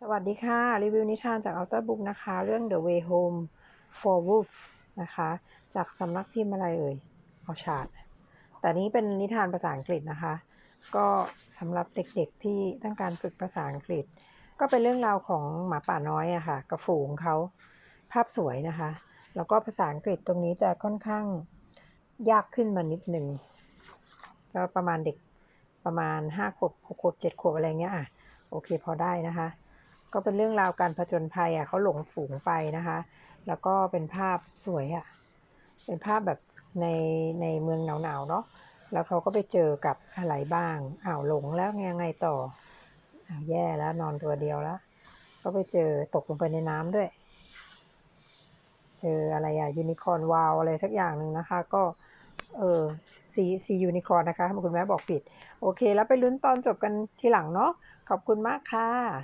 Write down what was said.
สวัสดีค่ะ รีวิวนิทานจาก Outer Book นะคะ เรื่อง The Way Home for Wolf นะคะ จากสำนักพิมพ์อะไรเอ่ยออชาร์ดแต่นี้เป็นนิทานภาษาอังกฤษนะคะ ก็สำหรับเด็กๆที่ต้องการฝึกภาษาอังกฤษ ก็เป็นเรื่องราวของหมาป่าน้อยอะค่ะกับฝูงเขาภาพสวยนะคะ แล้วก็ภาษาอังกฤษตรงนี้จะค่อนข้างยากขึ้นมานิดหนึ่งจะประมาณเด็กประมาณ5ขวบ6ขวบ7ขวบอะไรเงี้ยอะโอเคพอได้นะคะ ก็เป็นเรื่องราวการผจญภัยอะเขาหลงฝูงไปนะคะ แล้วก็เป็นภาพสวยอะ เป็นภาพแบบในในเมืองหนาวๆเนาะ แล้วเขาก็ไปเจอกับอะไรบ้างอ้าวหลงแล้วยังไงต่ออ้าวแย่แล้วนอนตัวเดียวแล้ว ก็ไปเจอตกลงไปในน้ำด้วย เจออะไรอะยูนิคอร์นวาวอะไรสักอย่างหนึ่งนะคะ ก็เออซีซียูนิคอร์นนะคะคุณแม่บอกผิด โอเค แล้วไปลุ้นตอนจบกันทีหลังเนาะขอบคุณมากค่ะ